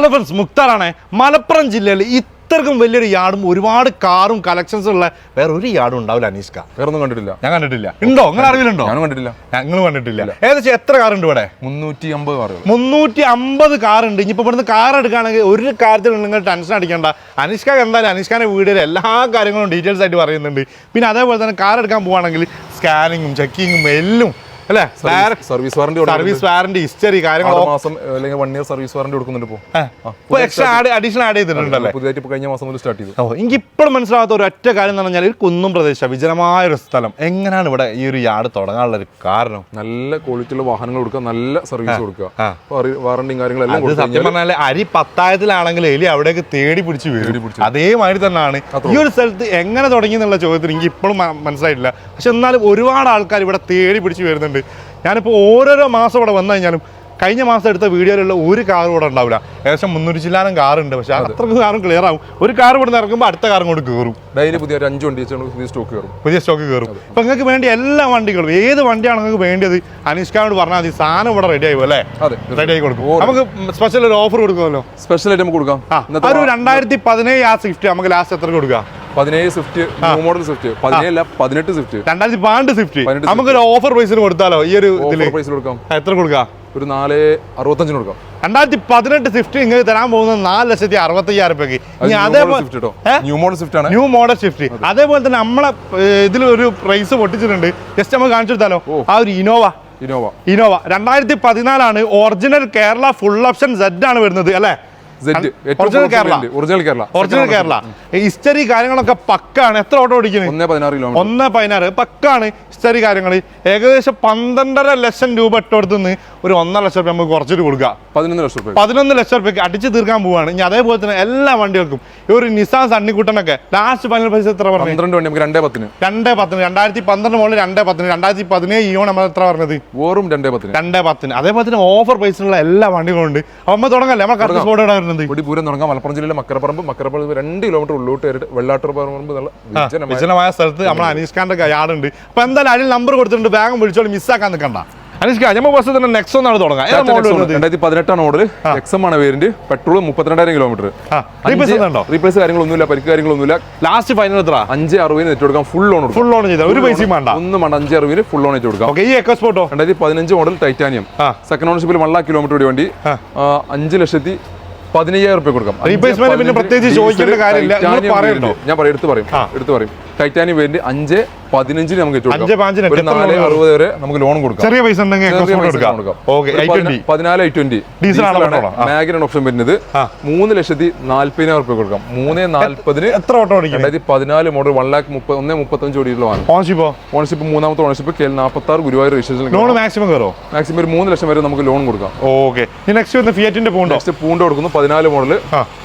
Hello friends മുക്താറാണ്. Malappuram ജില്ലയിൽ ഇത്രക്കും വലിയൊരു യാർഡും ഒരുപാട് കാറും കളക്ഷൻസും ഉള്ള വേറെ ഒരു യാർഡും ഉണ്ടാവില്ല അനീഷ്ക വേറെ ഒന്നും കണ്ടിട്ടില്ല. ഞാൻ കണ്ടിട്ടില്ല. ഉണ്ടോ? നിങ്ങൾ അറിവിലുണ്ടോ? ഞാൻ കണ്ടിട്ടില്ല. ഞങ്ങൾ കണ്ടിട്ടില്ല. ഏകദേശം എത്ര കാറുണ്ട് ഇവിടെ? മുന്നൂറ്റി അമ്പത് കാർ മുന്നൂറ്റി അമ്പത് കാറുണ്ട്. ഇനിയിപ്പോൾ ഇവിടുന്ന് കാർ എടുക്കുകയാണെങ്കിൽ ഒരു കാര്യത്തിൽ നിങ്ങൾ ടെൻഷൻ അടിക്കേണ്ട. അനീഷ്ക എന്തായാലും അനീഷ്കാന്റെ വീഡിയോയിൽ എല്ലാ കാര്യങ്ങളും ഡീറ്റെയിൽസ് ആയിട്ട് പറയുന്നുണ്ട്. പിന്നെ അതേപോലെ തന്നെ കാർ എടുക്കാൻ പോവുകയാണെങ്കിൽ സ്കാനിങ്ങും ചെക്കിങ്ങും എല്ലാം അല്ലേ? Service warranty service warranty history കാര്യങ്ങൾ മാസം അല്ലെങ്കിൽ വൺ ഇയർ സർവീസ് വാറന്റി കൊടുക്കുന്നുണ്ട് ഇപ്പോൾ എക്സ്ട്രാ ആഡ് അഡീഷണൽ ആഡ് ചെയ്തിട്ടുണ്ടല്ലേ? പുതിയതായിട്ട് ഇപ്പോൾ കഴിഞ്ഞ മാസം മുതൽ സ്റ്റാർട്ട് ചെയ്തു. ഓ എനിക്ക് ഇപ്പോഴും മനസ്സിലാവാത്ത ഒരു ഒറ്റ കാര്യം എന്ന് പറഞ്ഞാൽ ഒരു കുന്നും പ്രദേശം വിജനമായ ഒരു സ്ഥലം. എങ്ങനെയാണ് ഇവിടെ ഈ ഒരു യാർഡ് തുടങ്ങാനുള്ള ഒരു കാരണം? നല്ല ക്വാളിറ്റിയുള്ള വാഹനങ്ങൾ കൊടുക്കുക നല്ല സർവീസ് കൊടുക്കുക. വാറണ്ടിയും കാര്യങ്ങളെല്ലാം സത്യം പറഞ്ഞാൽ അരി പത്തായത്തിലാണെങ്കിൽ എലി അവിടേക്ക് തേടി പിടിച്ച് വരും. അതേമാതിരി തന്നെയാണ് ഈ ഒരു സ്ഥലത്ത് എങ്ങനെ തുടങ്ങി എന്നുള്ള ചോദ്യത്തിന് എനിക്ക് ഇപ്പോഴും മനസ്സിലായിട്ടില്ല. പക്ഷെ എന്നാലും ഒരുപാട് ആൾക്കാർ ഇവിടെ തേടി പിടിച്ച് വരുന്നുണ്ട്. ഞാനിപ്പോൾ ഓരോരോ മാസം ഇവിടെ വന്നു കഴിഞ്ഞാലും കഴിഞ്ഞ മാസം എടുത്ത വീഡിയോയിലുള്ള ഒരു കാർ ഇവിടെ ഉണ്ടാവില്ല. ഏകദേശം മുന്നൂറ്റി ചില്ലാനും കാറുണ്ട് പക്ഷെ അത്രയ്ക്ക് കാറും ക്ലിയർ ആവും. ഒരു കാർ ഇവിടെ നിന്ന് ഇറങ്ങുമ്പോൾ അടുത്ത കാറും കൂടി കയറും ഡെയിലി പുതിയ ഒരു അഞ്ച് വണ്ടി പുതിയ സ്റ്റോക്ക് കയറും പുതിയ സ്റ്റോക്ക് കയറും അപ്പം നിങ്ങൾക്ക് വേണ്ടി എല്ലാ വണ്ടികളും ഏത് വണ്ടിയാണ് നിങ്ങൾക്ക് വേണ്ടത് അനിഷ്കാനോട് പറഞ്ഞാൽ മതി സാധനം ഇവിടെ റെഡി ആയി അല്ലേ? റെഡി ആയി കൊടുക്കും നമുക്ക് സ്പെഷ്യൽ ഒരു ഓഫർ കൊടുക്കുമല്ലോ? സ്പെഷ്യൽ ആയിട്ട് നമുക്ക് കൊടുക്കാം ഒരു രണ്ടായിരത്തി പതിനേഴ് ആ സ്വിഫ്റ്റ് നമുക്ക് ലാസ്റ്റ് എത്ര കൊടുക്കാം? പതിനേഴ് സ്വിഫ്റ്റ് മോഡൽ സ്വിഫ്റ്റ് പതിനേഴല്ല പതിനെട്ട് സ്വിഫ്റ്റ് രണ്ടായിരത്തി പന്ത്രണ്ട് സ്വിഫ്റ്റ് നമുക്കൊരു ഓഫർ പ്രൈസിന് കൊടുത്താലോ ഈ ഒരു കൊടുക്കാം. എത്ര കൊടുക്കുക ഒരു നാല് അറുപത്തഞ്ചിന് കൊടുക്കാം. രണ്ടായിരത്തി പതിനെട്ട് സ്വിഫ്റ്റ് ഇങ്ങനെ തരാൻ പോകുന്നത് നാല് ലക്ഷത്തി അറുപത്തയ്യായിരം രൂപയ്ക്ക്. ഇനി അതേപോലെ ന്യൂ മോഡൽ സ്വിഫ്റ്റ് ആണ്. ന്യൂ മോഡൽ സ്വിഫ്റ്റ് അതേപോലെ തന്നെ നമ്മളെ ഇതിൽ ഒരു പ്രൈസ് പൊട്ടിച്ചിട്ടുണ്ട്. ജസ്റ്റ് നമ്മൾ കാണിച്ചു കൊടുത്താലോ ആ ഒരു ഇനോവ ഇനോവ ഇനോവ രണ്ടായിരത്തി പതിനാലാണ് original Kerala full option Z ആണ് വരുന്നത് അല്ലേ? Original Kerala original Kerala original Kerala history കാര്യങ്ങളൊക്കെ പക്കാണ്. എത്ര ഓട്ടോ ഓടിക്കുന്നത് ഒന്ന് പതിനാറ് ഒന്ന് പതിനാറ്. പക്കാണ് ഹിസ്റ്ററി കാര്യങ്ങൾ ഏകദേശം പന്ത്രണ്ടര ലക്ഷം രൂപ ഇട്ടോടത്തുനിന്ന് ഒരു ഒന്നര ലക്ഷം രൂപ നമുക്ക് കുറച്ചിട്ട് കൊടുക്കാം പതിനൊന്ന് ലക്ഷം രൂപ. പതിനൊന്ന് ലക്ഷം രൂപയ്ക്ക് അടിച്ച് തീർക്കാൻ പോവാണ് ഇനി അതേപോലെ തന്നെ എല്ലാ വണ്ടികൾക്കും ഈ ഒരു നിസാൻ സണ്ണിക്കുട്ടനൊക്കെ ലാസ്റ്റ് ഫൈനൽ പൈസ എത്ര പറഞ്ഞു? പന്ത്രണ്ട് വണ്ടി നമുക്ക് രണ്ടേ പത്തിന്. രണ്ടേ പത്തിന്. രണ്ടായിരത്തി പന്ത്രണ്ട് മുകളിൽ രണ്ടേ പത്തിന്. രണ്ടായിരത്തി പതിനേഴ് ഇയോ നമ്മൾ എത്ര പറഞ്ഞത്? ഓറും രണ്ടേ പത്തിന്. രണ്ടേ പത്തിന്. അതേപോലെ തന്നെ ഓഫർ പൈസയുള്ള എല്ലാ വണ്ടികളും ഉണ്ട്. അപ്പൊ നമ്മൾ തുടങ്ങല്ലേ? നമ്മൾ കറക്റ്റ് സ്പോട്ട് ഇവിടെ വരുന്നത്? ഇവിടെ പൂരം തുടങ്ങാം. മലപ്പുറം ജില്ലയിലെ മക്കരപ്പറമ്പ് മക്കരപ്പറമ്പ് രണ്ട് കിലോമീറ്റർ ഉള്ളോട്ട് വെള്ളാട്ടൂർ പറമ്പ് വിജനമായ സ്ഥലത്ത് നമ്മൾ അനീഷ് ഖാന്റെ യാർഡ് ഉണ്ട്. അപ്പൊ എന്തായാലും അതിൽ നമ്പർ കൊടുത്തിട്ടുണ്ട്. വേഗം വിളിച്ചോളി. മിസ്സാക്കാൻ നിൽക്കണ്ട അനീഷ് ഖാൻ നമ്മൾ ബസ് തന്നെ നെക്സോ ഒന്നാണ് തുടങ്ങാം രണ്ടായിരത്തി പതിനെട്ടാണ് മോഡൽ എക്സം ആണ് വേരിന്റ് പെട്രോൾ മുപ്പത്തിരണ്ടായിരം കിലോമീറ്റർ റീപ്ലേസ് കാര്യങ്ങളൊന്നുമില്ല പരിക്ക് കാര്യങ്ങളൊന്നുമില്ല. ലാസ്റ്റ് ഫൈനൽ എത്ര അഞ്ച് അറുപതിന് നെറ്റ് കൊടുക്കാം ഫുൾ ലോൺ ഫുൾ ഓൺ ചെയ്ത ഒരു പൈസയും വേണ്ട. ഒന്നും വേണ്ട അഞ്ച് അറുപതിന് ഫുൾ ലോൺ കൊടുക്കാം. ഓക്കെ ഈ എക്കോ സ്പോട്ടോ രണ്ടായിരത്തി പതിനഞ്ച് മോഡൽ ടൈറ്റാനിയം സെക്കൻഡ് ഓണർഷിപ്പിൽ വൺ ലാക്ക് കിലോമീറ്റർ വേണ്ടി. അഞ്ച് ലക്ഷത്തി പതിനയ്യായിരം റുപ്യ കൊടുക്കാം. റീപ്ലേസ്മെന്റ് പിന്നെ പ്രത്യേകിച്ച് ചോദിക്കേണ്ട കാര്യമില്ല. ഞാൻ പറയും എടുത്ത് പറയും. എടുത്ത് പറയും. ടൈറ്റാനിയം വേരിയന്റ് അഞ്ച് പതിനഞ്ചിന് നമുക്ക് അഞ്ച് നാല് അറുപത് വരെ നമുക്ക് ലോൺ കൊടുക്കാം. ചെറിയ പൈസ ഉണ്ടെങ്കിൽ പതിനാല് ഐ ട്വന്റി. മാഗിനാണ് ഓപ്ഷൻ വരുന്നത്. മൂന്ന് ലക്ഷത്തി നാല്പതിനായിരം റുപ്യ കൊടുക്കാം. മൂന്ന് നാല്പതിന് എത്ര ഓട്ടോ അതായത് രണ്ടായിരത്തി പതിനാല് മോഡൽ വൺ ലാക്ക് മുപ്പത് ഒന്നേ മുപ്പത്തഞ്ച് ഓടിയിട്ടുള്ളതാണ് ഓൺഷിപ്പോ ഓണർഷിപ്പ് മൂന്നാമത്തെ ഓണർഷിപ്പ് കെ നാൽപ്പത്തി ആറ് ഗുരുവായൂർ രജിസ്ട്രേഷൻ ലോൺ മാക്സിമം കയറോ. മാക്സിമം ഒരു മൂന്ന് ലക്ഷം വരെ നമുക്ക് ലോൺ കൊടുക്കാം. Okay next Punto? Next Punto കൊടുക്കുന്നു. പതിനാല് മോഡൽ.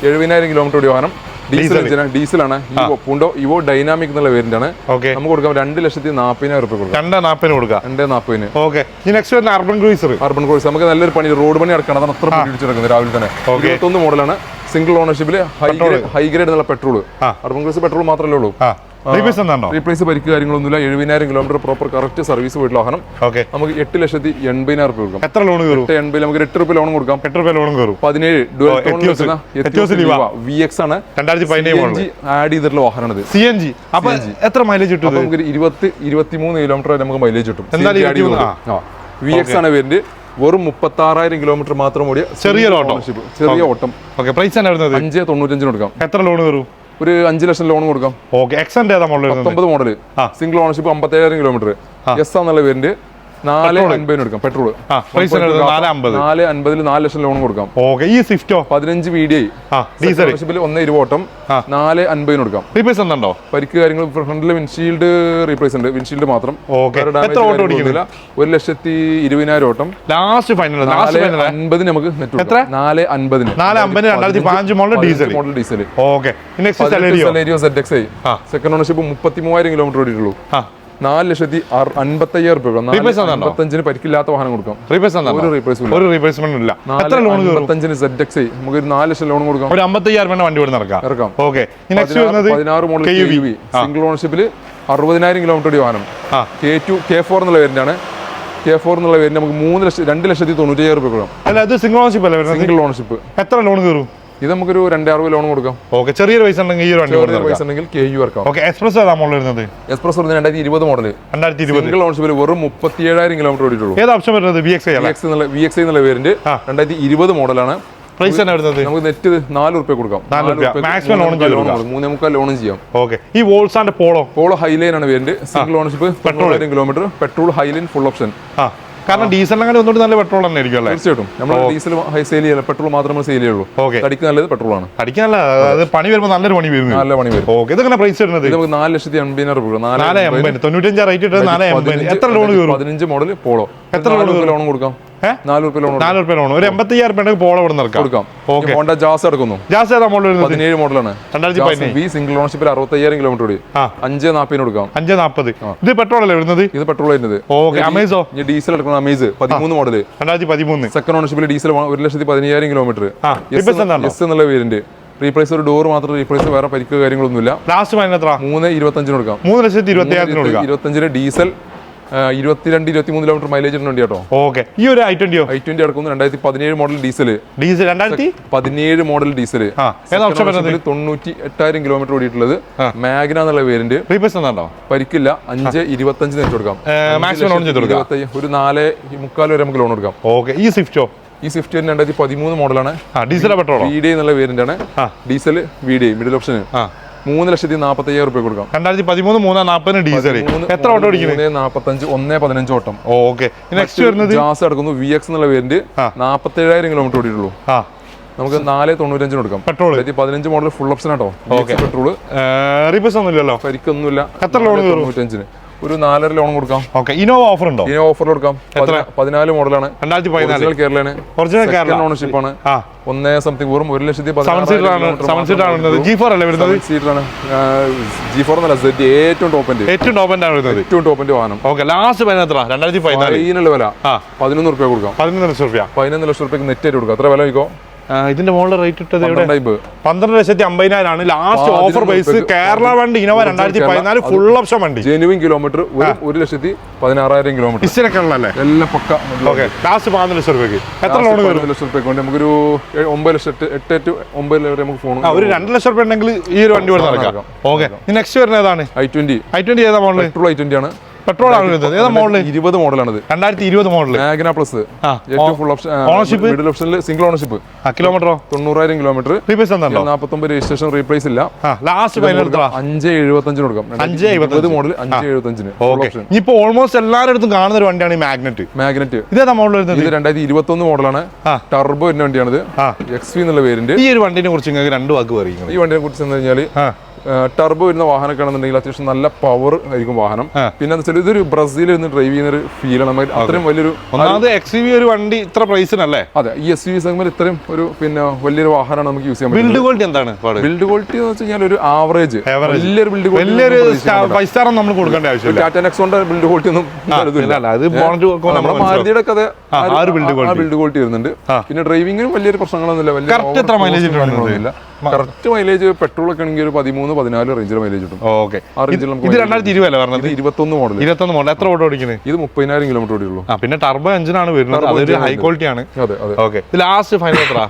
എഴുപതിനായിരം കിലോമീറ്റർ ഓടി വാഹനം. Diesel Diesel. എഞ്ചിനാണ് ഡീസലാണ് പൂണ്ടോ ഇവോ ഡൈനാമിക് എന്നുള്ള വേരിയന്റ് ആണ്. ഓക്കെ നമുക്ക് കൊടുക്കാം രണ്ട് ലക്ഷത്തി നാൽപ്പതിനായിരം റുപ്യ കൊടുക്കാം. രണ്ട് നാൽപ്പതിന് കൊടുക്കാം. രണ്ട് നാൽപ്പതിന് ഓക്കെ നെക്സ്റ്റ് വരുന്ന അർബൻ ക്രൂയിസർ അർബൻ കോഴ്സ് നമുക്ക് നല്ലൊരു പണി. റോഡ് പണി അടക്കണം അതാണ് അത്ര പിടിച്ചു നടക്കുന്നത് രാവിലെ തന്നെ. ഇരുപത്തൊന്ന് മോഡലാണ് സിംഗിൾ ഓണർഷിപ്പിൽ ഹൈ ഗ്രേഡ് ഹൈ ഗ്രേഡ് എന്നുള്ള പെട്രോൾ. അർബൻ കോഴ്സ് പെട്രോൾ മാത്രമേ ഉള്ളൂ. റീപ്ലേസ് പരിക്ക് കാര്യങ്ങളൊന്നുമില്ല. എഴുപതിനായിരം കിലോമീറ്റർ പ്രോപ്പർ കറക്റ്റ് സർവീസ് പോയിട്ടുള്ള വാഹനം. ഓക്കെ. നമുക്ക് എട്ട് ലക്ഷത്തി എൺപതിനായിരം രൂപ കൊടുക്കാം. എത്ര ലോൺ കയറും? എട്ട് എൺപതിൽ നമുക്ക് എട്ട് രൂപ ലോൺ കൊടുക്കാം. എട്ട് രൂപ ലോൺ കയറും. പതിനേഴ്. വി എക്സ് ആണ്. ആഡ് ചെയ്തിട്ടുള്ള വാഹനമാണിത്. സി എൻ ജി അപ്പൊ എത്ര മൈലേജ് കിട്ടും നമുക്ക് ഇരുപത്തി ഇരുപത്തിമൂന്ന് കിലോമീറ്റർ വരെ നമുക്ക് മൈലേജ് കിട്ടും. വി എക്സ് ആണ് പേരിന്റെ വെറും മുപ്പത്തി ആറായിരം കിലോമീറ്റർ മാത്രം ഓടിയ ചെറിയ ഓട്ടം. ചെറിയ ഓട്ടം. ഓക്കെ പ്രൈസ് ആണ് അഞ്ച് തൊണ്ണൂറ്റഞ്ചിന് കൊടുക്കാം. എത്ര ലോൺ കയറും? ഒരു അഞ്ച് ലക്ഷം ലോൺ കൊടുക്കാം. ഓക്കെ ഏതാ മോഡൽ മോഡൽ സിംഗിൾ ഓണർഷിപ്പ് അമ്പത്തേഴായിരം കിലോമീറ്റർ എസ് എന്നുള്ള വേരിയന്റ് നാല് അൻപതിന് എടുക്കാം പെട്രോൾ നാല് അൻപതിൽ നാല് ലക്ഷം ലോൺ കൊടുക്കാം. ഓക്കെ ഈ സ്വിഫ്റ്റോ പതിനഞ്ച് വി ഡി ഡീസൽ ഒന്ന് ഇരുവോട്ടം. നാല് അൻപതിന് കൊടുക്കാം. റീപ്ലേസ് ഉണ്ടോ പരിക്ക് കാര്യങ്ങൾ ഫ്രണ്ടിൽ വിൻഷീൽഡ് റീപ്ലേസ് ഉണ്ട്. വിൻഷീൽഡ് മാത്രം. ഒരു ലക്ഷത്തി ഇരുപതിനായിരം ഓട്ടം. ലാസ്റ്റ് ഫൈനൽ അൻപതിന് നമുക്ക് എത്ര? നാല് അൻപതിന്. നാല് അമ്പതിന് രണ്ടായിരത്തി പതിനഞ്ച് model diesel model diesel okay. Second ownership മുപ്പത്തി മൂവായിരം കിലോമീറ്റർ ഓടിയിട്ടുള്ളൂ. നാല് ലക്ഷത്തി അൻപത്തയ്യായിരം രൂപ? അമ്പത്തഞ്ചിന് പരിക്കില്ലാത്ത വാഹനം കൊടുക്കാം. ഒരു റീപ്ലേസ്മെന്റ് ഇല്ല. എത്ര ലോൺ അമ്പത്തഞ്ചിന് സെറ്റ് എക്സ് നമുക്ക് ഒരു നാല് ലക്ഷം ലോൺ കൊടുക്കാം. ഒരു അമ്പത്തയ്യായിരം വണ്ടി ഇവിടെ നടക്കാം ഇറക്കാം. ഓക്കെ പതിനാറ് മോഡൽ. സിംഗിൾ ഓണർഷിപ്പിൽ അറുപതിനായിരം കിലോമീറ്റർ വാഹനം. കെ ടു കെ ഫോർ എന്നുള്ള വേരിയന്റ് ആണ്. കെ ഫോർ എന്നുള്ള പേരിന് നമുക്ക് മൂന്ന് ലക്ഷം രണ്ട് ലക്ഷത്തി തൊണ്ണൂറ്റയ്യായിരം രൂപ കൊടുക്കാം. അല്ല അത് സിംഗിൾ ഓണർഷിപ്പ് അല്ലേ സിംഗിൾ ഓണർഷിപ്പ് എത്ര ലോൺ കയറും? ഇത് നമുക്കൊരു രണ്ടായിരം അറുപത് ലോൺ കൊടുക്കാം. ഓക്കെ ചെറിയൊരു പൈസ ഉണ്ടെങ്കിൽ ഈ ഒരു ചെറിയ പൈസ ഉണ്ടെങ്കിൽ കെ യു ഇറക്കാം ഓക്കെ എക്സ്പ്രസ് ഏതാ മോഡൽ വരുന്നത്? എക്സ്പ്രസ് വരുന്നത് രണ്ടായിരത്തി ഇരുപത് മോഡൽ രണ്ടായിരത്തി ഇരുപത് സിംഗിൾ ഓണർഷിപ്പിൽ വെറും മുപ്പത്തി ഏഴായിരം കിലോമീറ്റർ ഓടിയിട്ടുള്ളൂ. ഏത് ഓപ്ഷൻ വരുന്നത്? വി എക്സ് വി എക്സ് എന്നുള്ള വി എക്സ് എന്നുള്ള പേരിന്റെ രണ്ടായിരത്തി ഇരുപത് മോഡലാണ് പ്രൈസ് തന്നെ വരുന്നത്? നമുക്ക് നെറ്റ് നാല് റുപ്യ കൊടുക്കാം. മുക്കാൽ ലോൺ മൂന്നേ മുക്കാൽ ലോണും ചെയ്യാം. ഓക്കെ. ഈ വോൾസാന്റെ പോളോ പോളോ ഹൈലൈൻ ആണ് പേരിന്റെ. സിംഗിൾ ഓണർഷിപ്പ് ആയിരം kilometre petrol Highline full option ആ ഡീസൽ അങ്ങനെ ഒന്നുകൂടി നല്ല പെട്രോൾ തന്നെ ആയിരിക്കും അല്ലേ? തീർച്ചയായിട്ടും. നമ്മൾ ഡീസൽ ഹൈ സെയിൽ ചെയ്യില്ല? പെട്രോൾ മാത്രമേ സെയിൽ ചെയ്യുള്ളൂ. ഓക്കെ. തടിക്ക് നല്ലത് പെട്രോൾ ആണ്. അടിക്കാനല്ല അത്. പണി വരുമ്പോൾ നല്ലൊരു പണി വരുന്നത് നല്ല പണി വരും. ഓക്കെ. ഇതെങ്ങനെ പ്രൈസ് വരുന്നത്? നമുക്ക് നാല് ലക്ഷത്തി എൺപതിനായിരം രൂപ. നാല് എൺപത് തൊണ്ണൂറ്റഞ്ച് റേറ്റ് ഇട്ടത് നാല് എൺപത് എത്ര ലോൺ കയറും? പതിനഞ്ച് മോഡൽ പോളോ എത്ര ലോൺ ലോൺ കൊടുക്കാം? നാല് റുപ്യ ലോൺ നാല് റുപ്യ ലോൺ ഒരു എൺപത്തി അയ്യായിരം രൂപ പോളോ ഇവിടെ നിൽക്കാം കൊടുക്കാം. ഓക്കെ. ഹോണ്ട ജാസ് എടുക്കുന്നു. ജാസ് ഏതാ മോഡൽ പതിനേഴ് മോഡലാണ് രണ്ടായിരത്തി ബി സിംഗിൾ ഓണർഷിപ്പിൽ അറുപത്തയ്യായിരം കിലോമീറ്റർ ഓടി. ആ. അഞ്ച് നാൽപ്പതിന് കൊടുക്കാം. അഞ്ച് നാൽപ്പത് ഇത് പെട്രോൾ അല്ലേ വരുന്നത്? ഇത് പെട്രോൾ വരുന്നത്. ഓക്കെ. അമേസോ ഡീസൽ അമേസ് പതിമൂന്ന് മോഡൽ രണ്ടായിരത്തി പതിമൂന്ന്. സെക്കൻഡ് ഓണർഷിപ്പിൽ ഡീസൽ ഒരു ലക്ഷത്തി പതിനയ്യായിരം കിലോമീറ്റർ എസ് എന്നുള്ള റീപ്ലേസ് ഒരു ഡോർ മാത്രം റീപ്ലേസ് വേറെ പരിക്ക് കാര്യങ്ങളൊന്നുമില്ല. ലാസ്റ്റ് മൂന്ന് ഇരുപത്തഞ്ചിന് കൊടുക്കാം. മൂന്ന് ലക്ഷത്തി ഇരുപത്തി ഇരുപത്തഞ്ചിന് ഡീസൽ ഇരുപത്തിരണ്ട് ഇരുപത്തിമൂന്ന് കിലോമീറ്റർ മൈലേജ് ഉണ്ട് കേട്ടോ ഓക്കെ. ഈ ഒരു ഐ ട്വന്റിയോ ഐ ട്വന്റി അടക്കുന്നു രണ്ടായിരത്തി പതിനേഴ് മോഡൽ ഡീസൽ ഡീസൽ രണ്ടായിരത്തി? പതിനേഴ് മോഡൽ ഡീസൽ തൊണ്ണൂറ്റി എട്ടായിരം കിലോമീറ്റർ ഓടിയിട്ടുള്ളത്. മാഗ്ന എന്നുള്ള പേരിന്റെ റീപ്ലേസ് എന്താണോ പരിക്കില്ല. അഞ്ച് ഇരുപത്തഞ്ചിന് നെറ്റ് കൊടുക്കാം. മാക്സിമം ലോൺ ചെയ്ത് കൊടുക്കാം. ഇരുപത്തി ഒരു നാല് മുക്കാൽ വരെ നമുക്ക് ലോൺ കൊടുക്കാം ഓക്കെ. ഈ സ്വിഫ്റ്റോ ഈ സ്വിഫ്റ്റ് രണ്ടായിരത്തി പതിമൂന്ന് മോഡലാണ് ഡീസൽ പെട്രോൾ വി ഡി എന്നുള്ള പേരിന്റെ ആണ്. Diesel V D middle option മൂന്ന് ലക്ഷത്തി നാൽപ്പത്തി അയ്യായിരം റുപ്യ കൊടുക്കാം. രണ്ടായിരത്തി പതിമൂന്ന് മൂന്നാം നാൽപ്പതിന് ഡീസൽ എത്ര ഓട്ടോ ഓടിക്കുന്നത് നാൽപ്പത്തഞ്ച് ഒന്ന് പതിനഞ്ച് ഓട്ടം. ഓക്കെ. നെക്സ്റ്റ് വരുന്നത്? ജാസ് എടുക്കുന്നു വി എക്സ് എന്നുള്ള വേരിയന്റ് ആ. നാൽപ്പത്തി ഏഴായിരം കിലോമീറ്റർ ഓടിയിട്ടുള്ളൂ നമുക്ക് നാല് തൊണ്ണൂറ്റഞ്ചിന് കൊടുക്കാം. പെട്രോൾ പതിനഞ്ച് model full option auto. Petrol replace ഒന്നുമില്ലല്ലോ? പരിക്കൊന്നുമില്ല. എത്ര കയറും? തൊണ്ണൂറ്റഞ്ചിന്. ഒരു നാലര ലോൺ കൊടുക്കാം. ഓക്കെ ഇനോവ ഓഫർ ഉണ്ടോ? ഇനോവ ഓഫർ കൊടുക്കാം. പതിനാ- പതിനാല് മോഡലാണ് രണ്ടായിരത്തി പതിനാല്. കേരളയാണ് ഒറിജിനൽ കേരള. ഓണർഷിപ്പ് ആണ്. ഒന്നേ സംതിങ് വെറും ഒരു ലക്ഷത്തി ജി ഫോർ അല്ലേ വരുന്നത്? സീറ്റർ ആണ്. ജി ഫോർ എന്നല്ല സെറ്റ് ഏറ്റവും ടോപ്പിന്റെ ഏറ്റവും ടോപ്പ് ആണ് വരുന്നത്. ഏറ്റവും ടോപ്പിന്റെ വാഹനം. ഓക്കെ ലാസ്റ്റ് പതിനെത്ര? രണ്ടായിരത്തി പതിനാല്. വില. പതിനൊന്ന് റുപ്യ കൊടുക്കാം. പതിനൊന്ന് ലക്ഷം റുപ്യ പതിനൊന്ന് ലക്ഷം റുപ്യക്ക് നെറ്റ് ആയിട്ട് കൊടുക്കാം. അത്ര വില വയ്ക്കോ ഇതിന്റെ മുകളിൽ റേറ്റ് ഇട്ടത് എവിടെ? പന്ത്രണ്ട് ലക്ഷത്തി അമ്പതിനായിരം ആണ് ലാസ്റ്റ് ഓഫർ പ്രൈസ് കേരള വണ്ടി ഇനോവ രണ്ടായിരത്തി പതിനാല് ഫുൾ ഓപ്ഷൻ വണ്ടി. ജെനുവിൻ കിലോമീറ്റർ ഒരു ലക്ഷത്തി പതിനാറായിരം കിലോമീറ്റർ ഇച്ചിരൊക്കെ ഉള്ളല്ലേ എല്ലാം പക്ക. ഓക്കെ ലാസ്റ്റ് പതിനൊന്ന് ലക്ഷം രൂപയ്ക്ക്. എത്ര ലോൺ വരും? പതിനൊന്ന് ലക്ഷം രൂപയ്ക്ക് വേണ്ടി നമുക്കൊരു ഒമ്പത് ലക്ഷത്തി എട്ട് എട്ട് ടു ഒമ്പത് വരെ നമുക്ക് ഫോൺ ആ ഒരു രണ്ട് ലക്ഷം രൂപ ഉണ്ടെങ്കിൽ ഈ ഒരു വണ്ടി ഇവിടെ നടക്കാം. ഓക്കെ നെക്സ്റ്റ് വരുന്നത് ഏതാണ്? ഐ ട്വന്റി ഐ ട്വന്റി ഏതാ മോഡൽ പെട്രോൾ ഐ ട്വന്റി ആണ്. പെട്രോൾ ആണ് വരുന്നത് ഏതാ മോഡൽ ഇരുപത് മോഡലാണിത്. രണ്ടായിരത്തി ഇരുപത് മോഡൽ മാഗ്ന പ്ലസ് ഏറ്റവും ഫുൾ ഓപ്ഷൻ ഓണർഷിപ്പ് മിഡിൽ ഓപ്ഷനിൽ സിംഗിൾ ഓണർഷിപ്പ് കിലോമീറ്ററോ തൊണ്ണൂറായിരം കിലോമീറ്റർ റീപ്ലേസ് നാൽപ്പത്തൊമ്പത് രജിസ്ട്രേഷൻ റീപ്ലേസ് ഇല്ല. ലാസ്റ്റ് അഞ്ച് എഴുപത്തഞ്ചിന് കൊടുക്കാം. അഞ്ച് എഴുപത്തഞ്ച്. മോഡൽ അഞ്ച് എഴുപത്തഞ്ചിന്. ഇനിയിപ്പോ ഓൾമോസ്റ്റ് എല്ലാവരുടെ കാണുന്ന ഒരു വണ്ടിയാണ് ഈ മാഗ്നറ്റ് മാഗ്നറ്റ് ഇതേതാ മോഡൽ വരുന്നത്? ഇത് രണ്ടായിരത്തി ഇരുപത്തി ഒന്ന് മോഡലാണ്. ടർബോ എന്ന വണ്ടിയാണിത് എക്സ് എന്നുള്ള പേരിന്റെ ഈ ഒരു വണ്ടിനെ കുറിച്ച് നിങ്ങൾക്ക് രണ്ട് വാക്ക് പറയുന്നത് ഈ വണ്ടിനെ കുറിച്ച് എന്ന് കഴിഞ്ഞാൽ ടർബോ വരുന്ന വാഹനമൊക്കെ ആണെന്നുണ്ടെങ്കിൽ അത്യാവശ്യം നല്ല പവർ ആയിരിക്കും വാഹനം. പിന്നെ വെച്ചാൽ ഇതൊരു ബ്രസീലിൽ നിന്ന് ഡ്രൈവ് ചെയ്യുന്ന ഒരു ഫീലാണ് നമുക്ക് അത്രയും വലിയൊരു ഒന്നാമത് എക്സ് വി ഒരു വണ്ടി ഇത്ര പ്രൈസിനല്ലേ അതെ. ഈ എസ് വി സെഗ്മെന്റ് ഇത്രയും ഒരു പിന്നെ വലിയൊരു വാഹനമാണ് നമുക്ക് യൂസ് ചെയ്യാൻ ബിൽഡ് ക്വാളിറ്റി എന്താണ് ബിൽഡ് ക്വാളിറ്റി എന്ന് വെച്ച് കഴിഞ്ഞാൽ ഒരു ആവറേജ് വലിയൊരു ബിൽഡ് വലിയൊരു ഫൈവ് സ്റ്റാർ നമ്മൾ കൊടുക്കേണ്ട ആവശ്യമില്ല. ടാറ്റ നെക്സോന്റെ ബിൽഡ് ക്വാളിറ്റി ഒന്നും അത് നമ്മുടെ മാരുതിയുടെ quality. ബിൽഡ് ക്വാളിറ്റി വരുന്നുണ്ട്. പിന്നെ ഡ്രൈവിംഗിനും വലിയൊരു പ്രശ്നങ്ങളൊന്നുമില്ല. വലിയ എത്ര മൈലേജ് കറക്റ്റ് മൈലേജ് പെട്രോൾ ഒക്കെ ആണെങ്കിൽ ഒരു പതിമൂന്ന് പതിനാല് റേഞ്ചിൽ മൈലേജ് കിട്ടും. ഓക്കെ ഇത് രണ്ടായിരത്തി ഇരുപതല്ലേ പറഞ്ഞത്? ഇരുപത്തൊന്ന് മോഡൽ ഇരുപത്തൊന്ന് മോഡൽ എത്ര ഓട്ടോ ഓടിക്കുന്നത് ഇത് മുപ്പതിനായിരം കിലോമീറ്റർ ഓടിയുള്ളൂ. ആ പിന്നെ ടർബോ എഞ്ചിനാണ് വരുന്നത്. അതൊരു ഹൈ. ക്വാളിറ്റി ആണ്. അതെ അതെ. ഓക്കെ ലാസ്റ്റ് ഫൈനൽ എത്ര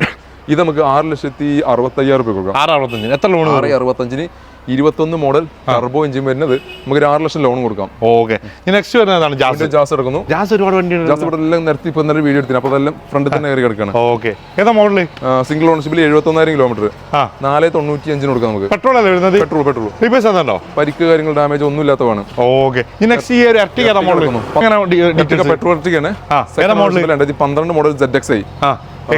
ഇത് നമുക്ക് ആറ് ലക്ഷത്തി അറുപത്തയ്യായിരം രൂപ കൊടുക്കാം. ആറ് അറുപത്തഞ്ചിന്. എത്ര ലോൺ ആറ് അറുപത്തഞ്ചിന് ഇരുപത്തൊന്ന് മോഡൽ ടർബോ എഞ്ചിൻ വരുന്നത്. നമുക്ക് ഒരു ആറ് ലക്ഷം ലോൺ കൊടുക്കാം. ഓക്കെ. നെക്സ്റ്റ് വരുന്നതാണ് ജാസ്. ജാസ് എടുക്കുന്നു. ജാസ് ഒരുപാട് വണ്ടി ജാസ് ഇവിടെ എല്ലാം നിർത്തി ഇപ്പൊ ഇന്നലെ വീഡിയോ എടുത്തിന്. അപ്പോൾ അതെല്ലാം ഫ്രണ്ടിൽ തന്നെ കയറി കിടക്കാണ്. ഓക്കെ. ഏതാ മോഡൽ സിംഗിൾ ഓണർഷിപ്പിൽ എഴുപത്തൊന്നായിരം കിലോമീറ്റർ നാല് തൊണ്ണൂറ്റി അഞ്ചിന് കൊടുക്കാം നമുക്ക്. പെട്രോൾ അല്ലേ വരുന്നത്? പെട്രോൾ പെട്രോൾ റീപ്ലേസ് എന്താണോ പരിക്ക് കാര്യങ്ങൾ ഡാമേജ് ഒന്നും ഇല്ലാത്തതാണ്. ഓക്കെ. നെക്സ്റ്റ് ഈ ഒരു എർട്ടിക മോഡൽ പെട്രോൾ ഏതാ മോഡൽ രണ്ടായിരത്തി പന്ത്രണ്ട് മോഡൽ ജെഡ് എക്സ് ഐ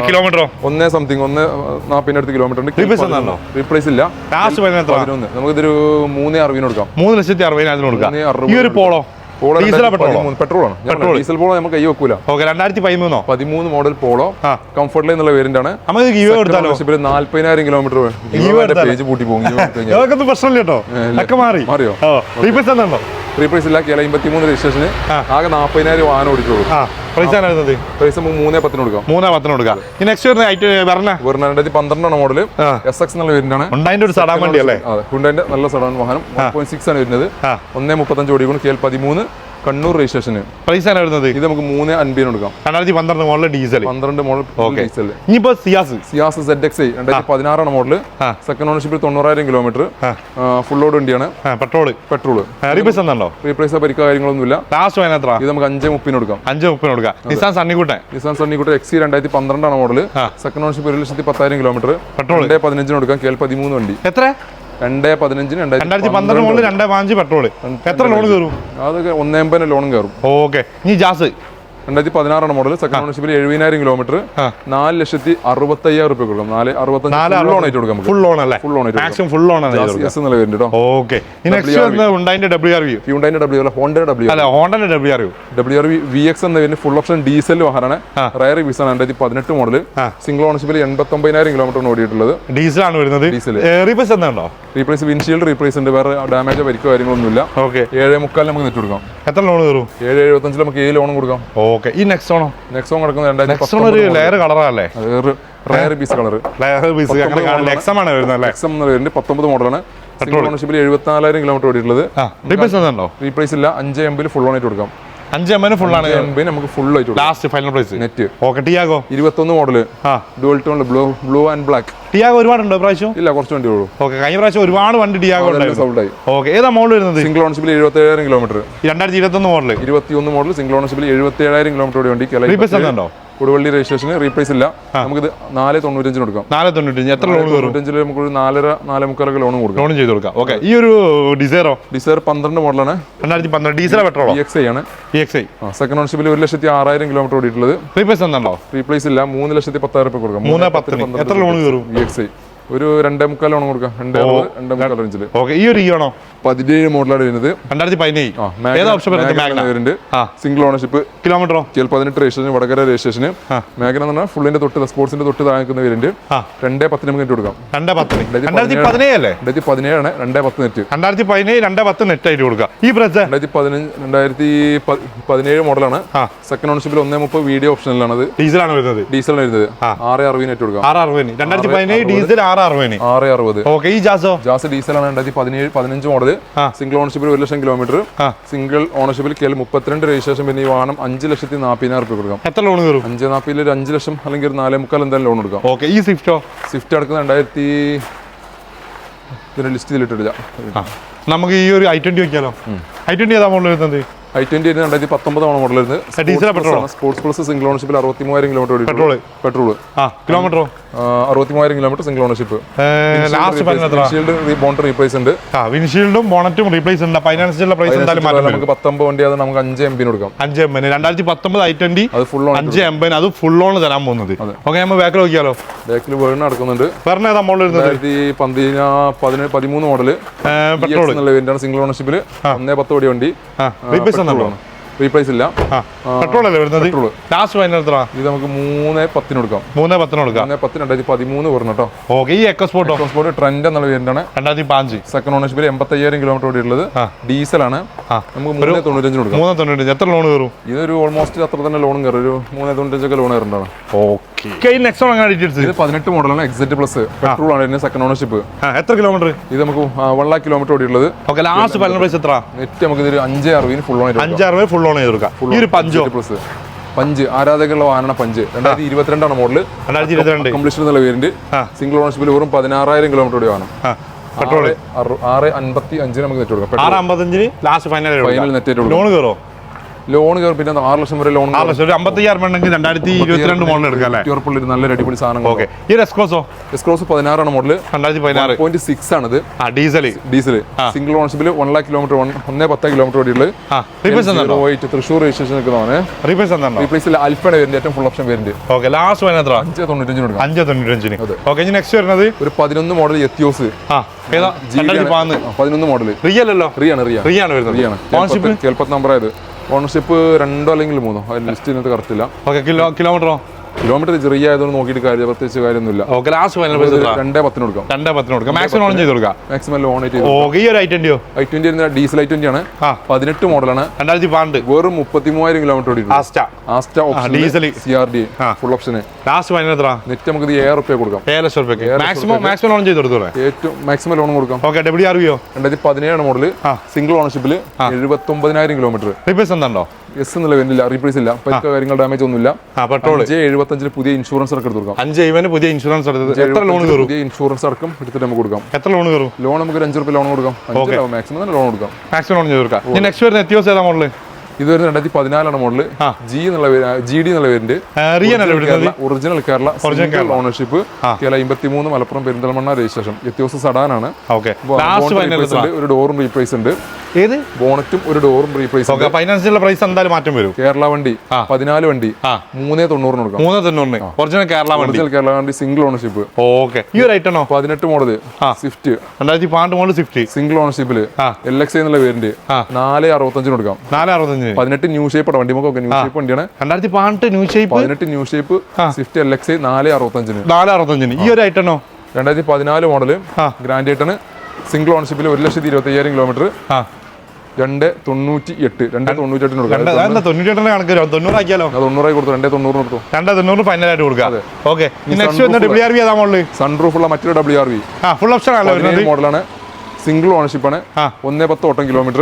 കിലോമീറ്ററോ ഒന്നേ സംതിങ് ഒന്ന് നാൽപ്പതിന്റെ അടുത്ത് കിലോമീറ്റർ ഉണ്ട്? റീപ്ലേസ് ഇല്ല. ലാസ്റ്റ് പതിനൊന്ന് നമുക്കിതൊരു മൂന്നേ അറുപതിന് കൊടുക്കാം. മൂന്ന് ലക്ഷത്തി അറുപതിനായിരത്തിന് കൊടുക്കാം. ഈ ഒരു പോളോ പെട്രോൾ ആണ്. ഡീസൽ പോളോ നമുക്ക് കൈ വെക്കൂല. രണ്ടായിരത്തി പതിമൂന്നോ? പതിമൂന്ന് മോഡൽ പോളോ കംഫർട്ടിൽ എന്നുള്ള വേരിയന്റ് ആണ് നമുക്ക് നാല്പതിനായിരം കിലോമീറ്റർ? പേജ് പൂട്ടി പോകും. പ്രശ്നമില്ല കേട്ടോ. മാറിയോ? റീപ്ലേസ് ഇല്ല. കേരള അമ്പത്തിമൂന്ന് രജിസ്ട്രേഷന് ആകെ നാൽപ്പതിനായിരം വാഹനം ഓടിച്ചോളൂ. പ്രൈസ് വരുന്നത് പ്രൈസ് നമുക്ക് മൂന്നേ പത്തിന് കൊടുക്കാം. മൂന്നേ പത്തിന് കൊടുക്കാം. ഇനി നെക്സ്റ്റ് വരുന്ന ഐറ്റം പറഞ്ഞ വെറും രണ്ടായിരത്തി പന്ത്രണ്ടാണ് മോഡൽ എസ് എക്സ് എന്നുള്ള വരുന്നതാണ് ഹുണ്ടായിന്റെ ഉണ്ടായിന്റെ ഒരു സടാൻ വണ്ടി അല്ലേ അതെ ഹുണ്ടാന്റെ നല്ല സടാൻ വാഹനം. വൺ പോയിന്റ് സിക്സ് ആണ് വരുന്നത്. ഒന്നേ മുപ്പത്തഞ്ച് ഓടിക്കണം കെ എൽ പതിമൂന്ന്. കണ്ണൂർ രജിസ്ട്രേഷന് പ്രൈസ് ആണ് വരുന്നത്? ഇത് നമുക്ക് മൂന്ന് അൻപതിന് കൊടുക്കാം. രണ്ടായിരത്തി പന്ത്രണ്ട് മോഡൽ ഡീസൽ പന്ത്രണ്ട് മോഡൽ ഓക്കെ. ഡീസൽ ഇനിയിപ്പോ Ciaz. Ciaz Z X I രണ്ടായിരത്തി പതിനാറാണ് മോഡൽ. സെക്കൻഡ് ഓണർഷിപ്പിൽ തൊണ്ണൂറായിരം കിലോമീറ്റർ ഫുൾ ലോഡ് വണ്ടിയാണ്. പെട്രോൾ പെട്രോൾ റീപ്ലേസ് എന്നുണ്ടോ റീപ്ലേസ് പരിക്കോ കാര്യങ്ങളൊന്നുമില്ല. ലാസ്റ്റ് അതിനത്ര ഇത് നമുക്ക് അഞ്ച് മുപ്പിന് കൊടുക്കാം. അഞ്ച് മുപ്പതിന് കൊടുക്കാം. നിസാൻ സണ്ണിക്കൂട്ടെ നിസാൻ സണ്ണിക്കൂട്ടെ എക്സി രണ്ടായിരത്തി പന്ത്രണ്ടാണ് മോഡൽ സെക്കൻഡ് ഓണർഷിപ്പ് ഒരു ലക്ഷത്തി പത്തായിരം കിലോമീറ്റർ പെട്രോൾ പതിനഞ്ചിന് കൊടുക്കാം. കേൾ പതിമൂന്ന് വണ്ടി. എത്ര? രണ്ടേ പതിനഞ്ചിന് രണ്ടായിരത്തി പന്ത്രണ്ട് മോഡൽ രണ്ടേ പതിനഞ്ച് പെട്രോൾ എത്ര ലോൺ കയറും? അതൊക്കെ ഒന്നേമ്പതിന് ലോണും കയറും. ഓക്കെ. ഇനി ജാസ്. രണ്ടായിരത്തി പതിനാറാണ് മോഡൽ സെക്കൻഡ് ഓണർഷിപ്പിൽ എഴുപതിനായിരം കിലോമീറ്റർ. നാല് ലക്ഷത്തി അറുപത്തയ്യായിരം റുപ്യ കൊടുക്കും. നാല് അറുപത്തഞ്ച് ലോൺ ആയിട്ട് കൊടുക്കാം ഫുൾ ലോൺ അല്ലേ? Full loan maximum full loan എന്നുള്ള വരുന്നുണ്ട് ഓക്കെ. ഉണ്ടായിന്റെ ഡബ്ല്യു ആർ വി ഹ്യൂണ്ടൈന്റെ ഡബ്ല്യു അല്ല ഹോണ്ടയുടെ ഡബ്ല്യു അല്ല ഹോണ്ടന്റെ W R W R V V X എന്ന വരുന്ന ഫുൾ ഓപ്ഷൻ ഡീസൽ വാഹനമാണ്. റയർ വിസ രണ്ടായിരത്തി പതിനെട്ട് മോഡൽ സിംഗിൾ ഓണർഷിപ്പിൽ എൺപത്തൊമ്പതിനായിരം കിലോമീറ്റർ ഓടിയിട്ടുള്ളത്. ഡീസലാണ് വരുന്നത്. ഡീസൽ എന്താണോ റീപ്ലേസ് വിൻഷീൽഡ് റീപ്ലേസ് ഉണ്ട്. വേറെ ഡാമേജോ പരിക്കോ കാര്യങ്ങളൊന്നുമില്ല. ഓക്കെ ഏഴ് മുക്കാലിന് നമുക്ക് നെറ്റ് കൊടുക്കാം. എത്ര ലോൺ കയറും? ഏഴ് എഴുപത്തഞ്ചിൽ നമുക്ക് ഏഴ് ലോണും കൊടുക്കാം. ഓക്കെ ഈ നെക്സ്റ്റ് ഓണോ നെക്സ്റ്റ് ഓൺ കിടക്കുന്നത് രണ്ടായിരത്തി rare കളറല്ലേ rare piece colour rare piece അങ്ങനെ കാണില്ല എക്സം ആണ്. വരുന്നത് അല്ലേ? എക്സം എന്ന പത്തൊമ്പത് മോഡലാണ് ഓണർഷിപ്പിൽ എഴുപത്തിനാലായിരം കിലോമീറ്റർ ഓടിയിട്ടുള്ളത്. റീപ്ലേസ് ഇല്ല. അഞ്ച് എംബിൽ ഫുൾ ഓൺ ആയിട്ട് കൊടുക്കാം. അഞ്ച് എം ഫുൾ ആണ്. എംബി നമുക്ക് ഫുൾ ആയിട്ട് last final price net okay Tiago ഇരുപത്തൊന്ന് model dual tone blue blue and black Tiago ഒരുപാടുണ്ടോ പ്രാവശ്യം? ഇല്ല കുറച്ച് വണ്ടി ഉള്ളൂ. ഓക്കെ കഴിഞ്ഞ പ്രാവശ്യം ഒരുപാട് വണ്ടി ടിയാഗോ ഉണ്ടായി ഓക്കെ ഏതാ മോഡൽ വരുന്നത്? സിംഗിൾ ഓണർഷിപ്പിൽ എഴുപത്തി ഏഴായിരം കിലോമീറ്റർ രണ്ടായിരത്തി ഇരുപത്തൊന്ന് മോഡൽ ഇരുപത്തിയൊന്ന് മോഡൽ സിംഗിൾ ഓണർഷിപ്പിൽ എഴുപത്തി ഏഴായിരം കിലോമീറ്റർ വണ്ടി. എന്താണോ കൊടുവള്ളി രജിസ്ട്രേഷന് റീപ്ലേസ് ഇല്ല. നമുക്ക് നാല് തൊണ്ണൂറ്റഞ്ചിന് കൊടുക്കാം. നാല് തൊണ്ണൂറ്റഞ്ച്. എത്ര ലോൺ തൊണ്ണൂറ്റഞ്ചിൽ നമുക്ക് ഒരു നാലര നാല് മുക്കാലൊക്കെ ലോൺ കൊടുക്കാം. ലോൺ ചെയ്ത് കൊടുക്കാം. ഓക്കെ ഈ ഒരു ഡിസൈറോ ഡിസൈർ പന്ത്രണ്ട് മോഡലാണ്. രണ്ടായിരത്തി പന്ത്രണ്ട്. ഡീസൽ പെട്രോൾ എക്സ് ഐ ആണ്. എക്സ് ഐ സെക്കൻഡ് ഓൺഷിപ്പിൽ ഒരു ലക്ഷത്തി ആറായിരം കിലോമീറ്റർ ഓടിയിട്ടുള്ളത്. റീപ്ലേസ് എന്താണോ റീപ്ലേസ് ഇല്ല. മൂന്ന് ലക്ഷത്തി പത്തായിരം രൂപ കൊടുക്കാം. മൂന്ന് പത്തിന്. എത്ര ലോൺ കയറും? എക്സ് ഐ ഒരു രണ്ടേ മുക്കാൽ ഓണം കൊടുക്കാം. രണ്ടേ രണ്ടേ മുക്കാൽ റേഞ്ചിൽ ഓക്കെ ഈ ഒരു ഈണോ പതിനേഴ് മോഡലാണ് വരുന്നത്. രണ്ടായിരത്തി പതിനേഴ്. വരുന്നുണ്ട് സിംഗിൾ ഓണർഷിപ്പ് കിലോമീറ്ററോ ചില പതിനെട്ട് രജിസ്ട്രേഷൻ വടകര രജിസ്ട്രേഷന് മേഖല മേഘന എന്ന് പറഞ്ഞാൽ ഫുള്ളിന്റെ തൊട്ട് സ്പോർട്സിന്റെ തൊട്ട് താങ്ങിക്കുന്ന വരുന്നുണ്ട് ആ. രണ്ടേ പത്തിന് നമുക്ക് നെറ്റ് കൊടുക്കാം. രണ്ടേ പത്തിന്. രണ്ടായിരത്തി പതിനേഴ് അല്ലേ? രണ്ടായിരത്തി പതിനേഴാണ് രണ്ടേ പത്ത് നെറ്റ് രണ്ടായിരത്തി പതിനേഴ് രണ്ടേ പത്ത് നെറ്റ് ആയിട്ട് കൊടുക്കുക ഈ പ്രസ് രണ്ടായിരത്തി പതിനഞ്ച് രണ്ടായിരത്തി പതിനേഴ് മോഡലാണ് സെക്കൻഡ് ഓണർഷിപ്പിൽ ഒന്നേ മുപ്പത് വീഡിയോ ഡീസൽ ഡീസലാണ് വരുന്നത്. ഡീസലാണ് വരുന്നത്. ആറ് അറുപതിന് നെറ്റ് കൊടുക്കാം. ആറ് അറുപതിന്. രണ്ടായിരത്തി പതിനേഴ് ഡീസൽ ആറ് അറുപതിന് ആറ് അറുപത്. ഓക്കെ ഈ ജാസോ? ജാസ് ഡീസലാണ് രണ്ടായിരത്തി പതിനേഴ് പതിനഞ്ച് മോഡൽ സിംഗിൾ ഓണർഷിപ്പിൽ ഒരു ലക്ഷം കിലോമീറ്റർ സിംഗിൾ ഓണർഷിപ്പിൽ കേൾ മുപ്പത്തിരണ്ട് രജിസ്ട്രേഷൻ പിന്നെ ഈ വാഹനം അഞ്ച് ലക്ഷത്തി നാൽപ്പതിനായിരം റുപ്യ കൊടുക്കാം. എത്ര ലോൺ കയറും അഞ്ച് നാൽപ്പതിൽ ഒരു അഞ്ച് ലക്ഷം അല്ലെങ്കിൽ ഒരു നാലേ മുക്കാൽ എന്തായാലും ലോൺ കൊടുക്കാം. ഓക്കെ ഈ സ്വിഫ്റ്റോ സ്വിഫ്റ്റ് അടക്കുന്നത് രണ്ടായിരത്തി ഇതിന്റെ ലിസ്റ്റ് ചെയ്തിട്ടില്ല നമുക്ക് ഈ ഒരു ഐ ട്വന്റി വെക്കാലോ? ഐ ട്വന്റി ഏതാ മോഡൽ വരുന്നത്? ഐ ട്വന്റി രണ്ടായിരത്തി പത്തൊമ്പതാണ് മോഡൽ വരുന്നത്. സ്പോർട്സ് പ്ലസ് സിംഗിൾ ഓണർഷിപ്പിൽ അറുപത്തി മൂവായിരം കിലോമീറ്റർ പെട്രോൾ ആ കിലോമീറ്ററോ അറുപത്തി മൂവായിരം kilometre single ownership last bond replace ഉണ്ട്. വിൻഷീൽഡും ബോണറ്റും റീപ്ലേസ് ഉണ്ട്. ഫൈനാൻസിലുള്ള പ്രൈസ് എന്തായാലും മാറ്റം നമുക്ക് പത്തൊമ്പത് വണ്ടി അത് നമുക്ക് അഞ്ച് എം പിന് കൊടുക്കാം. അഞ്ച് എൺപതിന് രണ്ടായിരത്തി പത്തൊമ്പത് ഐ ട്വന്റി അത് ഫുൾ ഓൺ അഞ്ച് എൺപതിന് അത് ഫുൾ ഓൺ തരാൻ പോകുന്നത്. ഓക്കെ നമ്മൾ ബാക്കിൽ നോക്കിയാലോ? ബാക്കിൽ വേർഡ് നടക്കുന്നുണ്ട്. മോഡൽ വരുന്നത്? രണ്ടായിരത്തി പതിനേഴ് പതിമൂന്ന് മോഡൽ പെട്രോൾ സിംഗിൾ ഓണർഷിപ്പിൽ ഒന്നേ പത്ത് കോടി വണ്ടി. റീപ്ലേസ് എന്നാണോ റീപ്ലേസ് ഇല്ല. പെട്രോൾ അല്ലേ വരുന്നത്. ലാസ്റ്റ് ഫൈനൽ ഇത് നമുക്ക് മൂന്ന് പത്തിന് കൊടുക്കാം. മൂന്ന് പത്തിന് കൊടുക്കാം. മൂന്ന് പത്തിന് രണ്ടായിരത്തി പതിമൂന്ന് പറഞ്ഞു കേട്ടോ. ഓക്കെ ഈ എക്കോസ്പോർട്ട് എക്കോസ്പോർട്ട് ട്രെൻഡ് എന്നുള്ള വേരിയന്റാണ് രണ്ടായിരത്തി പാഞ്ച് സെക്കൻഡ് ഓണർഷിപ്പിൽ എൺപത്തയ്യായിരം കിലോമീറ്റർ ഓടിയിട്ടുള്ളത്. ആ. ഡീസലാണ് നമുക്ക് മൂന്ന് തൊണ്ണൂറ്റഞ്ചിന് കൊടുക്കാം. മൂന്ന് തൊണ്ണൂറ്റി എത്ര ലോൺ കയറും? ഇതൊരു ഓൾമോസ്റ്റ് അത്ര തന്നെ ലോണും കയറും. ഒരു മൂന്ന് തൊണ്ണൂറ്റഞ്ചൊക്കെ ലോൺ കയറുന്നതാണ്. ഓക്കെ. നെക്സ്റ്റ് അങ്ങനെ ഡീറ്റെയിൽസ് ഇത് പതിനെട്ട് മോഡലാണ് എക്സിറ്റ് പ്ലസ് പെട്രോൾ ആണ് ഇതിന്റെ സെക്കൻഡ് ഓണർഷിപ്പ് എത്ര കിലോമീറ്റർ ഇത് നമുക്ക് വൺ ലാക്ക് കിലോമീറ്റർ ഓടിയുള്ളത് ഓക്കെ ലാസ്റ്റ് ഫൈനൽ പ്രൈസ് എത്ര? നെറ്റ് നമുക്ക് ഇതൊരു അഞ്ച് അറുപതിന് ഫുൾ ഓൺ അഞ്ചാറ് അറുപത് ഫുൾ ഓൺ ചെയ്ത് കൊടുക്കാം ഈ ഒരു പഞ്ചോ? Plus punch. ആരാധകരുള്ള വാഹന പഞ്ച്. രണ്ടായിരത്തി ഇരുപത്തിരണ്ടാണ് മോഡൽ രണ്ടായിരത്തി ഇരുപത്തിരണ്ട്. കംപ്ലീഷൻ എന്നുള്ള വേരിയന്റ് സിംഗിൾ ഓണർഷിപ്പിൽ വെറും പതിനാറായിരം കിലോമീറ്റർ വേണം വാഹനം. പെട്രോൾ ആറ് അമ്പത്തി അഞ്ചിന് നമുക്ക് നെറ്റ് കൊടുക്കാം. ആറ് അമ്പത്തഞ്ചിന് last final final net loan കയറോ? Loan കയറും പിന്നെ ആറ് ലക്ഷം വരെ ലോൺ ആറ് ലക്ഷം അമ്പത്തയ്യായിരം രണ്ടായിരത്തി ഇരുപത്തിരണ്ട് മോഡൽ എടുക്കാം അല്ലേ? നല്ലൊരു അടിപൊളി സാധനം ഓക്കെ. ഈ എസ്ക്രോസോ എസ്ക്രോസ് പതിനാറാണ് മോഡൽ രണ്ടായിരത്തി പതിനാറ്. പോയിന്റ് സിക്സ് ആണിത്. ആ ഡീസൽ ഡീസൽ സിംഗിൾ ഓണർഷിപ്പിൽ വൺ ലാക്ക് കിലോമീറ്റർ ഒന്നേ പത്ത് കിലോമീറ്റർ ഓടിയുള്ളത് തൃശ്ശൂർ രജിസ്ട്രേഷൻ റീപ്ലേസ് അൽഫയുടെ വേരിയന്റ് ഏറ്റവും ഫുൾ ഓപ്ഷൻ വരുന്നത് ഓക്കെ ലാസ്റ്റ് അഞ്ച് തൊണ്ണൂറ്റഞ്ചിന് അഞ്ച് തൊണ്ണൂറ്റഞ്ചിന്. ഓക്കെ ഇനി നെക്സ്റ്റ് വരുന്നത്? ഒരു പതിനൊന്ന് മോഡൽ എത്തിയോസ് പതിനൊന്ന് മോഡൽ റിയൽ അല്ലോ റിയാണ് റിയാണ്. റിയ ആണ് വരുന്നത്. റിയാണ്. കേൾപ്പത്ത് നമ്പർ ആയത്. ഓണർഷിപ്പ് രണ്ടോ അല്ലെങ്കിൽ മൂന്നോ? ലിസ്റ്റ് ഇതിനകത്ത് കറക്റ്റ് ഇല്ല. ഓക്കെ കിലോ കിലോമീറ്ററോ? കിലോമീറ്റർ ചെറിയ ആയതുകൊണ്ട് നോക്കിയിട്ട് കാര്യം പ്രത്യേകിച്ച് കാര്യമൊന്നുമില്ല. ഓക്കെ ലാസ്റ്റ് ഫൈനൽ പ്രൈസ് രണ്ടേ പത്തിന് കൊടുക്കാം. രണ്ടേ പത്തിന് കൊടുക്കാം. മാക്സിമം ഓൺ ചെയ്ത് കൊടുക്കാം. മാക്സിമം ലോൺ ആയിട്ട് ഓക്കെ ഈ ഒരു ഐറ്റന്റെയോ I twenty diesel I twenty ആണ്. പതിനെട്ട് മോഡലാണ്. രണ്ടായിരത്തി പന്ത്രണ്ട്. വെറും മുപ്പത്തി മൂവായിരം കിലോമീറ്റർ ഓടിയിട്ടുണ്ട്. Asta. Asta option option C R D full ഓപ്ഷന് ലാസ്റ്റ് ഫൈനൽ എത്ര നെറ്റ് നമുക്ക് ഏഴ് റുപ്യ കൊടുക്കാം. ഏഴ് ലക്ഷം മാക്സിമം മാക്സിമം ഓൺ ചെയ്ത് കൊടുത്തോളെ ഏറ്റവും മാക്സിമം ലോൺ കൊടുക്കാം. ഓക്കെ ഡബ്ല്യു ആർ വിയോ രണ്ടായിരത്തി പതിനേഴാണ് മോഡൽ സിംഗിൾ ഓണർഷിപ്പിൽ എഴുപത്തി ഒമ്പതിനായിരം കിലോമീറ്റർ റിപ്പേഴ്സ് എന്താണ്ടോ? എസ് എന്നുള്ള വരുന്നില്ല റീപ്ലേസ് ഇല്ല. പരിക്കോ കാര്യങ്ങൾ ഡാമേജ് ഒന്നുമില്ല. അഞ്ച് എഴുപത്തഞ്ചിന് പുതിയ ഇൻഷുറൻസ് അടക്കം എടുത്ത് കൊടുക്കാം. അഞ്ച് ഇവന് പുതിയ ഇൻഷുറൻസ് എത്ര ലോൺ കയറും? പുതിയ ഇൻഷുറൻസ് അടക്കം എടുത്തിട്ട് നമുക്ക് കൊടുക്കാം. എത്ര ലോൺ കയറും? ലോൺ നമുക്ക് ഒരു അഞ്ച് റുപ്യ ലോൺ കൊടുക്കാം മാക്സിമം ലോൺ കൊടുക്കാം. മാക്സിമം ലോൺ ചെയ്ത് കൊടുക്കാം. നെക്സ്റ്റ് വരുന്ന എത്തിയോസ് ഏതാ മോഡൽ ഇത് വരുന്നത് രണ്ടായിരത്തി പതിനാലാണ് മോഡൽ ജി എന്നുള്ള ജി ഡി എന്നുള്ള പേരിന്റെ വിടുന്നത്? Original Kerala single ownership Kerala. അമ്പത്തി മൂന്ന് Malappuram Perinthalmanna registration Etios final ഒരു ഡോറും റീപ്ലേസ് ഉണ്ട്. ഏത്? ബോണറ്റും ഒരു ഡോറും റീപ്ലേസ് ഫൈനാൻസിന്റെ പ്രൈസ് എന്തായാലും മാറ്റം വരും. കേരള വണ്ടി. പതിനാല് വണ്ടി മൂന്നേ തൊണ്ണൂറിന് കൊടുക്കാം. മൂന്നേ തൊണ്ണൂറിന്. ഒറിജിനൽ കേരള വണ്ടി. കേരള വണ്ടി സിംഗിൾ ഓണർഷിപ്പ് ഓക്കെ. ഈ ഒരു ഐറ്റണോ പതിനെട്ട് മോഡൽ സ്വിഫ്റ്റ് രണ്ടായിരത്തി പന്ത്രണ്ട് മോഡൽ സ്വിഫ്റ്റ് സിംഗിൾ ഓണർഷിപ്പിൽ. എൽ എക്സ് എന്നുള്ള പേരിന്റെ. നാല് അറുപത്തഞ്ചിന് കൊടുക്കാം. നാല് അറുപത്തഞ്ച് പതിനെട്ട് ന്യൂ ഷേപ്പ് വണ്ടി നമുക്ക് ന്യൂ ഷേപ്പ് വണ്ടിയാണ്. രണ്ടായിരത്തി പന്ത്രണ്ട് ന്യൂ ഷേപ്പ് പതിനെട്ട് new shape Swift L X നാല് അറുപത്തഞ്ചിന്. നാല് അറുപത്തഞ്ചിന്. ഈ ഒരു ഐറ്റണോ രണ്ടായിരത്തി പതിനാല് മോഡൽ ഗ്രാൻഡ് ഏട്ടന് സിംഗിൾ ഓൺഷിപ്പിൽ ഒരു ലക്ഷത്തി ഇരുപത്തി അയ്യായിരം കിലോമീറ്റർ രണ്ട് തൊണ്ണൂറ്റി എട്ട് രണ്ട് തൊണ്ണൂറ്റി എട്ടിന് കൊടുക്കാം തൊണ്ണൂറ്റി കണക്ക് തൊണ്ണൂറാക്കിയാലോ? തൊണ്ണൂറായി കൊടുത്തു. രണ്ടേ തൊണ്ണൂറ് കൊടുത്തു. രണ്ട് തൊണ്ണൂറ് ഫൈനലായിട്ട് കൊടുക്കാം. ഓക്കെ നെക്സ്റ്റ് വരുന്ന sunroof ഡബ്ല്യു ആർ വി ഏതാ മോഡൽ സൺറൂഫ് ഉള്ള മറ്റൊരു W R V full option ആണല്ലോ മോഡലാണ് സിംഗിൾ ഓണർഷിപ്പാണ് ആണ്. ഒന്നേ പത്ത് ഓട്ടം കിലോമീറ്റർ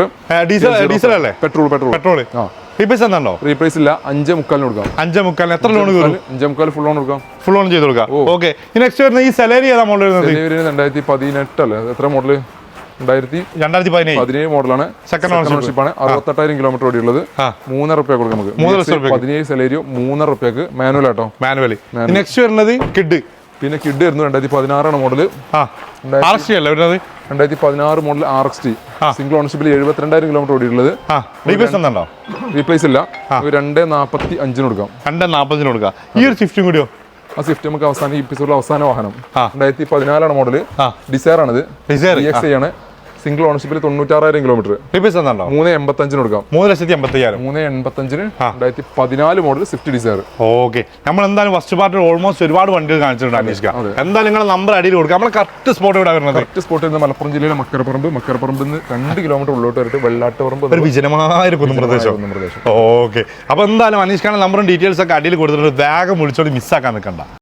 ഡീസൽ ഡീസൽ അല്ലേ? പെട്രോൾ പെട്രോൾ പെട്രോൾ ആ. റീപ്ലേസ് എന്താണോ? റീപ്ലേസ് ഇല്ല. അഞ്ചേ മുക്കാലിന് കൊടുക്കാം. അഞ്ചേ മുക്കാലിന് എത്ര ലോൺ കയറും അഞ്ചേ മുക്കാൽ ഫുൾ ലോൺ കൊടുക്കാം. ഫുൾ ലോൺ ചെയ്ത് കൊടുക്കാം. ഓക്കെ നെക്സ്റ്റ് വരുന്ന ഈ സാലറി ഏതാ മോഡൽ വരുന്നത്? രണ്ടായിരത്തി പതിനെട്ട് അല്ലേ എത്ര മോഡൽ രണ്ടായിരത്തി രണ്ടായിരത്തി പതിനേഴ്. പതിനേഴ് മോഡലാണ് സെക്കൻഡ്. ഓണർഷിപ്പ് ആണ്. അറുപത്തെട്ടായിരം കിലോമീറ്റർ ഓടിയുള്ളത്. ഉള്ളത് മൂന്നര റുപ്യ കൊടുക്കാം നമുക്ക്. മൂന്നര. പതിനേഴ് സെലേരിയോ മൂന്നര റുപ്യക്ക് മാനുവൽ ആട്ടോ. മാനുവലി നെക്സ്റ്റ് വരുന്നത് കിഡ്. പിന്നെ കിഡ് വരുന്നു രണ്ടായിരത്തി പതിനാറാണ് മോഡൽ ആർ സി അല്ലേ വരുന്നത്? രണ്ടായിരത്തി പതിനാറ് model R X T single ഓണർഷിപ്പിൽ എഴുപത്തിരണ്ടായിരം കിലോമീറ്റർ ഓടിയിട്ടുള്ളത്. റീപ്ലേസ് ഇല്ല. രണ്ട് നാൽപ്പത്തി അഞ്ചിന് കൊടുക്കാം. രണ്ട് നാൽപ്പത്തിന് കൊടുക്കാം. ഈ ഒരു സ്വിഫ്റ്റും കൂടിയോ? ആ സ്വിഫ്റ്റ് നമുക്ക് അവസാനം ഈ എപ്പിസോഡിൽ അവസാന വാഹനം. രണ്ടായിരത്തി പതിനാലാണ് മോഡൽ ആ. ഡിസയർ ആണിത്. ഡിസയർ ആണ്. സിംഗിൾ ഓണർഷിപ്പിൽ തൊണ്ണൂറ്റാറായിരം കിലോമീറ്റർ റീപ്ലേസ് എന്താണോ മൂന്ന് എൺപത്തഞ്ചിന് കൊടുക്കാം. മൂന്ന് ലക്ഷത്തി എൺപത്തയ്യായിരം. മൂന്ന് എൺപത്തഞ്ചിന് രണ്ടായിരത്തി പതിനാല് മോഡൽ സ്വിഫ്റ്റ് ഡിസയർ ഓക്കെ നമ്മൾ എന്തായാലും ഫസ്റ്റ് പാർട്ടിൽ ഓൾമോസ്റ്റ് ഒരുപാട് വണ്ടികൾ കാണിച്ചിട്ടുണ്ട് അന്വേഷിക്കാം എന്തായാലും നിങ്ങളുടെ നമ്പർ അടിയിൽ കൊടുക്കുക നമ്മൾ കറക്റ്റ് സ്പോട്ട് ഇവിടെ വരുന്നത്? കറക്റ്റ് സ്പോട്ട് നിന്ന് മലപ്പുറം ജില്ലയിലെ മക്കരപ്പറമ്പ് മക്കരപ്പറമ്പിൽ നിന്ന് രണ്ട് കിലോമീറ്റർ ഉള്ളോട്ട് വരട്ട്. വെള്ളാട്ടുപറമ്പ് ഒരു വിജനമായ ഒരു കുന്നുപ്രദേശം. പ്രദേശം ഓക്കെ അപ്പൊ എന്തായാലും അനീഷ് ഖാൻ നമ്പറും ഡീറ്റെയിൽസ് ഒക്കെ അടിയിൽ കൊടുത്തിട്ടുണ്ട് വേഗം വിളിച്ചോണ്ട് മിസ്സാക്കാൻ നിൽക്കണ്ട